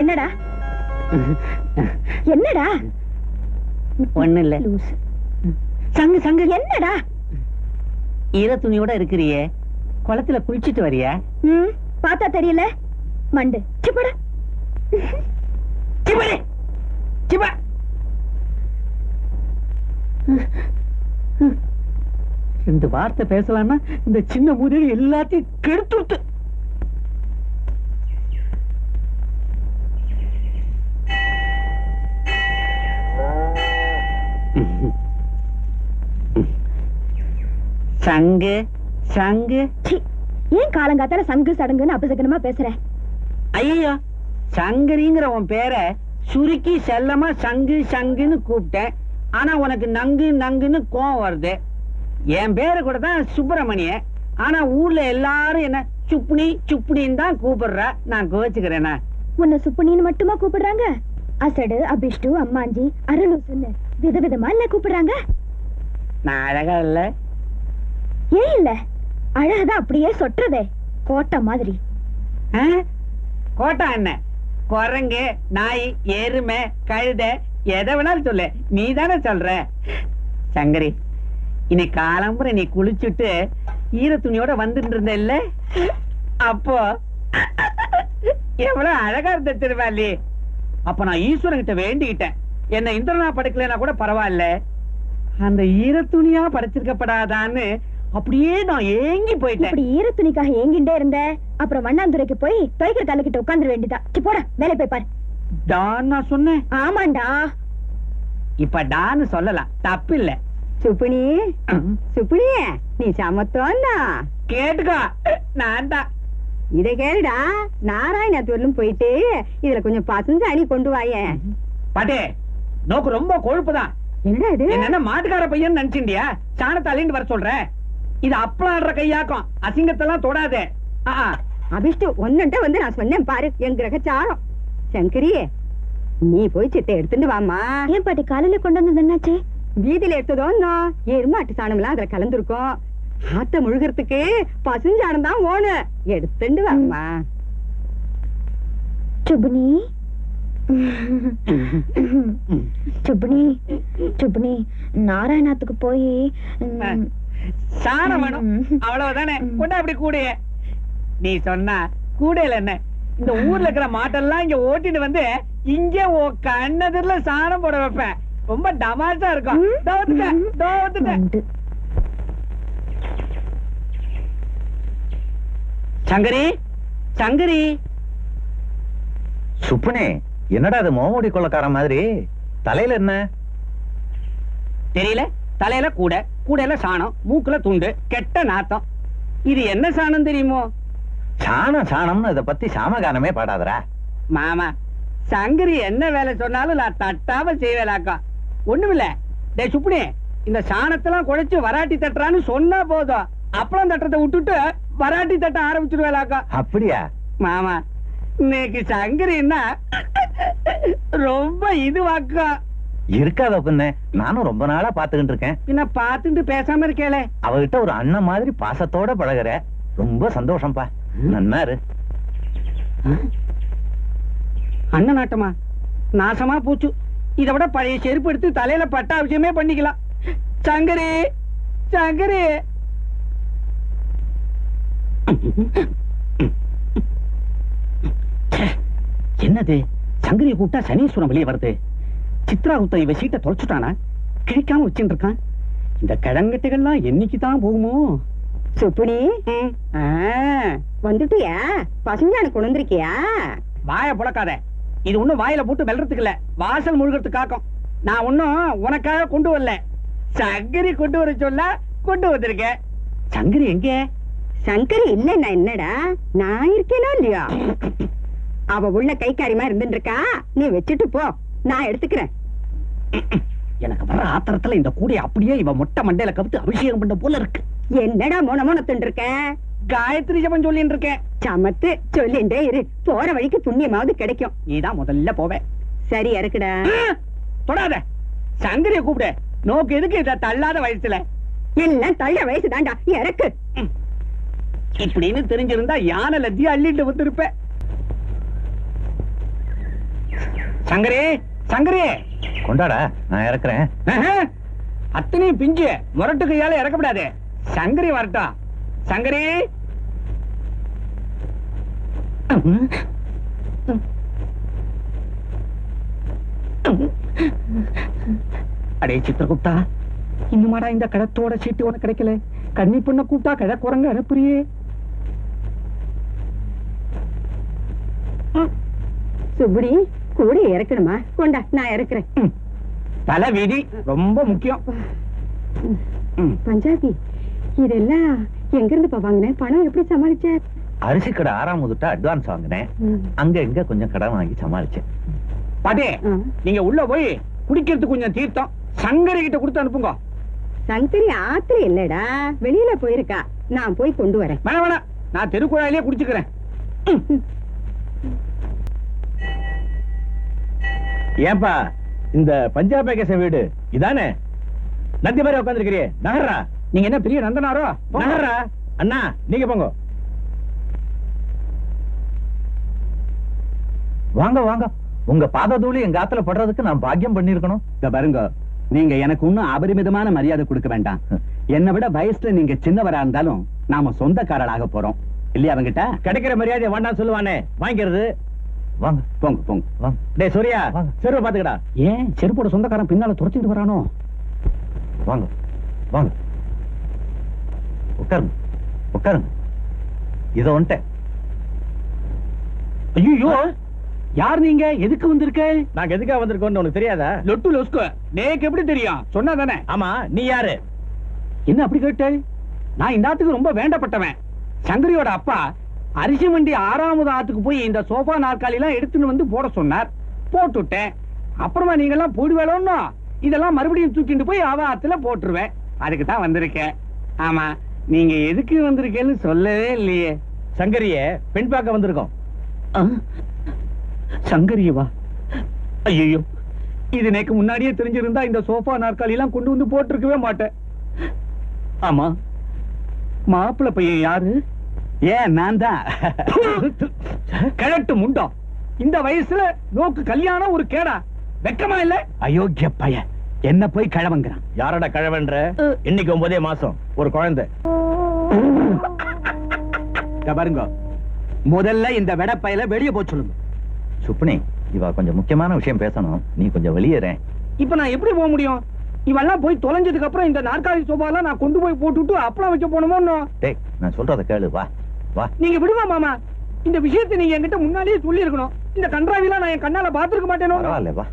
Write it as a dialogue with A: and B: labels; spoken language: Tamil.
A: என்னடா? என்னடா?
B: ஒண்ணு இல்ல. சங்கு சங்கு.
A: என்னடா?
B: ஈர துணியோட இருக்கிறியே. குளத்துல குளிச்சிட்டு வரியா?
A: ம் பார்த்தா தெரியல. மண்டு. சிப்படா
B: சிவரே சிவா ரெண்டு வார்த்தை பேசலாம்னா இந்த சின்ன மூதையில எல்லாத்தையும் கெடுத்துடுத்து சங்கு சங்கு
A: ஏன் காலங்காத்தால சங்கு சடங்குன்னு அபசகனமா பேசுற?
B: ஐயோ சங்கரிங்கிற உன் பேரை சுருக்கி செல்லமா சங்கு சங்குன்னு கூப்பிட்டேன். ஆனா உனக்கு நங்கு நங்குன்னு கோவம் வருது. என் பேரு கூட தான் சுப்பிரமணிய. ஆனா ஊர்ல எல்லாரும் என்ன சுப்னி சுப்னின்னு தான் கூப்பிடுற. நான் கோச்சுக்கிறேனா?
A: உன்னை சுப்புனின்னு மட்டுமா கூப்பிடுறாங்க? அசடு அபிஷ்டு அம்மாஞ்சி அருளூசுன்னு விதவிதமா இல்ல கூப்பிடுறாங்க?
B: நான் அழகா இல்ல.
A: ஏன் இல்ல? அழகா அப்படியே சொட்டுறதே. கோட்டை மாதிரி.
B: கோட்டா என்ன? குரங்கு நாய் எருமை கழுத எதை வேணாலும் சொல்லு. நீ தானே சொல்ற? சங்கரி இன்னைக்கு காலம்புற நீ குளிச்சுட்டு ஈர துணியோட வந்துட்டு இருந்த இல்ல அப்போ எவ்வளவு அழகா இருந்த திருவாளி. அப்ப நான் ஈஸ்வரன் கிட்ட வேண்டிக்கிட்டேன். என்ன இந்திரனா படைக்கலனா கூட பரவாயில்ல. அந்த ஈர துணியா படைச்சிருக்கப்படாதான்னு அப்படியே நான் ஏங்கி போயிட்டேன்.
A: இப்படி ஈர துணிக்காக ஏங்கிண்டே இருந்த அப்புறம் வண்ணாந்துரைக்கு போய் துவைக்கிற கல்லுக்கிட்ட உட்காந்துட வேண்டியதா. போடா வேலை போய் பாரு.
B: தான் நான் சொன்னேன்.
A: ஆமாண்டா.
B: இப்ப டான்னு சொல்லலாம் தப்பில்ல.
C: சுப்பினி சுப்பினி நீ சமத்தோன்னா.
B: கேட்டுக்கோ நான் தான்
C: இத கேளுடா நாராயணத்தூர்லும் போயிட்டு இதுல கொஞ்சம் பசஞ்சு அணி கொண்டு வாயேன்
B: பாட்டே நோக்கு ரொம்ப கொழுப்புதான்.
C: என்னடா இது?
B: என்ன மாட்டுக்கார பையன் நினைச்சிண்டியா சாணத்தை அள்ளிண்டு வர சொல்றேன். இது அப்பளாடுற கையாக்கும். அசிங்கத்தெல்லாம் தொடாதே.
C: அபிஷ்டு ஒன்னுட்ட வந்து நான் சொன்னேன் பாரு என் கிரகச்சாரம். சங்கரி நீ போய் சித்தை எடுத்துட்டு வாமா
A: ஏன் பாட்டி காலையில கொண்டு வந்தது என்னாச்சு?
C: வீதியில எடுத்ததோன்னோ எருமாட்டு சாணம்லாம் அதுல கலந்துருக்கும். ஆத்த முழுகிறதுக்கு பசுஞ்சாணம் தான் ஓனு. எடுத்துட்டு வாமா
A: சுபுனி சுபுனி சுபுனி நாராயணத்துக்கு போய்
B: சாணம் வேணும். அவ்வளவுதானே. கொண்டா அப்படி கூடைய நீ சொன்னா கூடையில என்ன? இந்த ஊர்ல இருக்கிற மாட்டெல்லாம் இங்க ஓட்டிட்டு வந்து இங்க கண்ணதிர்ல சாணம் போட வைப்பேன். ரொம்ப டமாஷா இருக்கும். சங்கரி சங்கரி.
D: சுப்புனே என்னடா அது மோமுடி கொள்ளக்காரன் மாதிரி? தலையில என்ன?
B: தெரியல. தலையில கூட கூடையில சாணம் மூக்குல துண்டு கெட்ட நாத்தம். இது என்ன சாணம் தெரியுமோ?
D: சாணம் சாணம்னு இத பத்தி சாமகானமே பாடாதடா.
B: மாமா சங்கரி என்ன வேலை சொன்னாலும் நான் தட்டாம செய்வேலாக்கா. ஒண்ணுமில்ல. டே சுப்னி இந்த சாணத்தெல்லாம் குழைச்சு வராட்டி தட்டுறான்னு சொன்னா போதும். அப்பளம் தட்டுறதை விட்டுட்டு வராட்டி தட்ட ஆரம்பிச்சிருவேலாக்கா.
D: அப்படியா?
B: மாமா இன்னைக்கு சங்கரின்னா ரொம்ப இதுவாக்கா.
D: இருக்காத பின்ன நானும் ரொம்ப நாளா பாத்துக்கிட்டு இருக்கேன்.
B: பின்ன பார்த்துட்டு பேசாம இருக்கேளே.
D: அவகிட்ட ஒரு அண்ணன் மாதிரி பாசத்தோட பழகுற. ரொம்ப சந்தோஷம்ப்பா நன்னா இரு.
B: அண்ணன் நாட்டமா நாசமா போச்சு. இதை விட பழைய செருப்பு எடுத்து தலையில பட்டாபிஷேகமே பண்ணிக்கலாம். சங்கரி சங்கரி. என்னது? சங்கரியை கூப்பிட்டா சனீஸ்வரம் வெளியே வருது. சித்ரா குத்த இவ சீட்டை தொலைச்சுட்டானா? கிழிக்காம வச்சுட்டு இருக்கான் இந்த கிழங்கட்டுகள்லாம் என்னைக்கு தான் போகுமோ?
C: சுப்பினி
B: ஆ,
C: வந்துட்டியா? பசுஞ்சாணம் கொண்டு வந்திருக்கியா?
B: வாயை புழக்காத. இது ஒண்ணும் வாயில போட்டு வெல்றதுக்கு இல்ல. வாசல் முழுகிறதுக்கு காக்கும். நான் ஒண்ணும் உனக்காக கொண்டு வரல. சங்கரி கொண்டு வர சொல்ல கொண்டு வந்திருக்கேன். சங்கரி எங்க?
C: சங்கரி இல்லன்னா என்னடா? நான் இருக்கேனோ இல்லையா? அவ உள்ள கைக்காரியமா இருந்துட்டு இருக்கா? நீ வச்சுட்டு போ. நான் எடுத்துக்கிறேன்.
B: எனக்கு வர ஆத்திரத்துல இந்த கூடைய அப்படியே இவ மொட்டை மண்டையில கவித்து அபிஷேகம் பண்ண போல இருக்கு.
C: என்னடா மோன மோனத்துட்டு இருக்க?
B: காயத்ரி ஜபம் சொல்லிட்டு இருக்கேன்.
C: சமத்து சொல்லிண்டே இரு. போற வழிக்கு புண்ணியமாவது கிடைக்கும்.
B: நீதான் முதல்ல போவே.
C: சரி இறக்குடா
B: தொடாத. சங்கரிய கூப்பிடு. நோக்கு எதுக்கு இத தள்ளாத வயசுல?
C: எல்லாம் தள்ள வயசு தாண்டா. இறக்கு.
B: இப்படின்னு தெரிஞ்சிருந்தா யானை லத்தியா அள்ளிட்டு வந்திருப்பேன் சங்கரி சங்கரி.
D: கொண்டாடா நான் இறக்குறேன்.
B: அத்தனையும் பிஞ்சு. முரட்டு கையால இறக்கப்படாது. சங்கரி வரட்டும். சங்கரி. அடே சித்திரகுப்தா. இன்னுமாடா இந்த கடத்தோட சீட்டு உனக்கு கிடைக்கல? கண்ணி பொண்ண கூப்பிட்டா கழ குரங்க அனுப்புறியே
C: சுப்படி கூட இறக்கணுமா? கொண்டா நான் இறக்குறேன்.
B: தலை வீதி ரொம்ப முக்கியம்.
C: பஞ்சாபி இதெல்லாம் எங்க இருந்து வாங்கினேன் பணம் எப்படி சமாளிச்ச?
D: அரிசி கடை ஆறாம் முதட்ட அட்வான்ஸ் வாங்கினேன். அங்க இங்க கொஞ்சம் கடன் வாங்கி சமாளிச்சேன்.
B: பாட்டி. நீங்க உள்ள போய் குடிக்கிறதுக்கு கொஞ்சம் தீர்த்தம். சங்கரி கிட்ட கொடுத்து அனுப்புங்க.
C: சங்கரி ஆத்திர இல்லடா. வெளியில போயிருக்கா. நான் போய் கொண்டு வரேன்.
B: வேணாம் வேணாம் நான் தெருக்குழாயிலே குடிச்சுக்கிறேன்.
D: ஏன்பா இந்த பஞ்சாப் பேக்கேசன் வீடு இதானே? நந்தி மாதிரி உட்காந்துருக்கிறியே நகர்றா.
B: நீங்க என்ன பெரிய நந்தனாரோ.
D: நகர்றா. அண்ணா நீங்க போங்க. வாங்க வாங்க. உங்க பாத தூளி எங்க ஆத்துல படுறதுக்கு நான் பாக்கியம் பண்ணிருக்கணும்
E: இத பாருங்க நீங்க எனக்கு ஒண்ணும் அபரிமிதமான மரியாதை கொடுக்க வேண்டாம். என்னை விட வயசுல நீங்க சின்னவரா இருந்தாலும் நாம சொந்தக்காரராக போறோம். இல்லையா அவங்கிட்ட?
D: கிடைக்கிற மரியாதை வேண்டாம் சொல்லுவானே. வாங்கிக்கிறது. வாங்க.
E: போங்க போங்க.
D: வாங்க.
E: டேய் சூர்யா. செருவை பாத்துக்கடா
B: ஏன்? செருப்போட சொந்தக்காரன் பின்னால துரத்திட்டு வரானோ?
D: வாங்க. வாங்க. உட்காருங்க. உட்காருங்க. இத வந்துட்டேன்.
B: ஐயோ யார் நீங்க? எதுக்கு வந்திருக்க?
D: நாங்க எதுக்காக வந்திருக்கோம்னு உனக்கு தெரியாதா?
B: லொட்டு லொஸ்கு. நேக்கு எப்படி தெரியும்? சொன்னா தானே.
D: ஆமா நீ யாரு?
B: என்ன அப்படி கேட்ட? நான் இந்த ஆத்துக்கு ரொம்ப வேண்டப்பட்டவன். சங்கரியோட அப்பா அரிசி மண்டி ஆறாவது ஆத்துக்கு போய் இந்த சோஃபா நாற்காலி எல்லாம் எடுத்துன்னு வந்து போட சொன்னார். போட்டுட்டேன். அப்புறமா நீங்க எல்லாம் போடுவேலோன்னு இதெல்லாம் மறுபடியும் தூக்கிட்டு போய் அவ ஆத்துல போட்டுருவேன். அதுக்கு தான் வந்திருக்கேன். ஆமா நீங்க எதுக்கு வந்திருக்கேன்னு சொல்லவே இல்லையே.
D: சங்கரிய பெண் பார்க்க வந்திருக்கோம்.
B: சங்கரியவா? ஐயோ இது எனக்கு முன்னாடியே தெரிஞ்சிருந்தா இந்த சோஃபா நாற்காலி எல்லாம் கொண்டு வந்து போட்டிருக்கவே மாட்டேன். ஆமா. மாப்பிள்ளை பையன் யாரு?
E: ஏன் நான் தான்
B: கிழட்டு முண்டம் இந்த வயசுல நோக்கு கல்யாணம் ஒரு கேடா. வெக்கமா இல்ல?
E: அயோக்கிய பையன். என்ன போய் கிழவங்கிறான்?
D: யாரோட கழவன்ற? இன்னைக்கு ஒன்பதே மாசம். ஒரு குழந்தை.
E: பாருங்க. முதல்ல இந்த வெடப்பையில வெளியே போக சொல்லுங்க.
D: சுப்னி இவ கொஞ்சம் முக்கியமான விஷயம் பேசணும். நீ கொஞ்சம் வெளியேறேன்.
B: இப்ப நான் எப்படி போக முடியும்? இவெல்லாம் போய் தொலைஞ்சதுக்கு அப்புறம் இந்த நாற்காலி சோபாலாம் நான் கொண்டு போய் போட்டுட்டு அப்பளம் வைக்க போனோமோ
D: டேய் நான் சொல்றத கேளு வா. வா.
B: நீங்க விடுவா மாமா? இந்த விஷயத்தை நீங்க என்கிட்ட முன்னாடியே சொல்லி இருக்கணும் இந்த கன்றாவிலாம் நான் என் கண்ணால பாத்துருக்க மாட்டேனோ
D: பரவாயில்ல வா.